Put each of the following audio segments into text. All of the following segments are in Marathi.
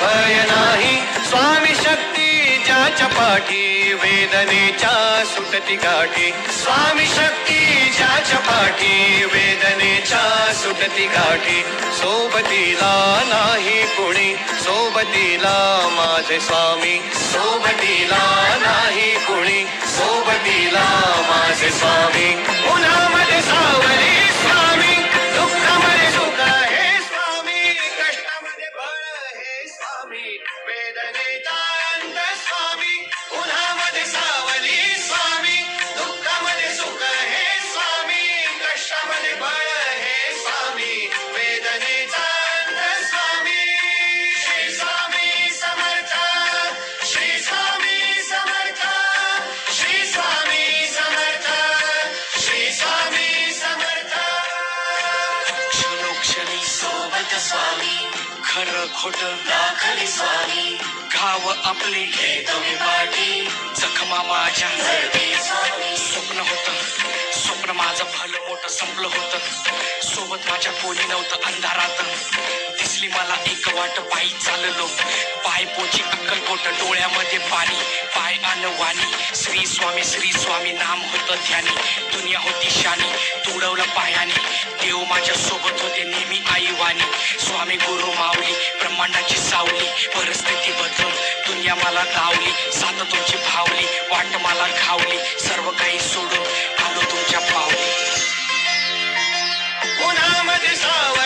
भय नाही. स्वामी शक्ती ज्याच्या पाठी वेदनेच्या सुटती गाठी. स्वामी शक्ती सुटती सोबतीला नाही कुणी सोबतीला माझे स्वामी. सोबतीला नाही कुणी सोबतीला माझे स्वामी. उन्हामध्ये सावली स्वामी. स्वामी. खरं खोट दाखले स्वामी. घाव आपले. हे तुम्ही पाठी. जखमा माझ्या. स्वप्न होत. स्वप्न माझं भलं मोठं संपलं होतं. सोबत माझ्या कोणी नव्हतं अंधारात. दिसली मला एक वाट पायी चाललो. पाय पोची अक्कलकोट डोळ्यामध्ये पाणी. पाय आण वाणी. श्री स्वामी श्री स्वामी नाम होतं ध्यानी. दुनिया होती शानी. तुडवलं पायाने. देव माझ्या सोबत होते नेहमी आई वाणी स्वामी गुरु माऊली ब्रह्मांडाची सावली. परिस्थिती बदलून दुनिया मला धावली सात तुमची भावली. वाट मला घावली. सर्व काही सोडून आलो तुमच्या पावली. उन्हामध्ये सावली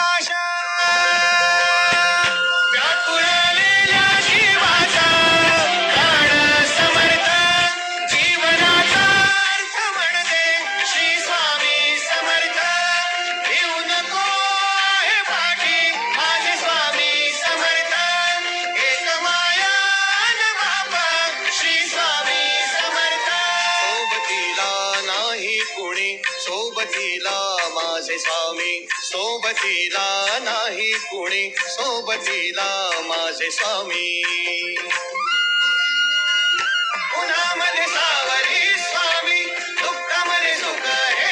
असे स्वामी. सोबतीला नाही कुणी सोबतीला माझे स्वामी. उन्हामध्ये सावरी स्वामी दुःखामध्ये सुख आहे.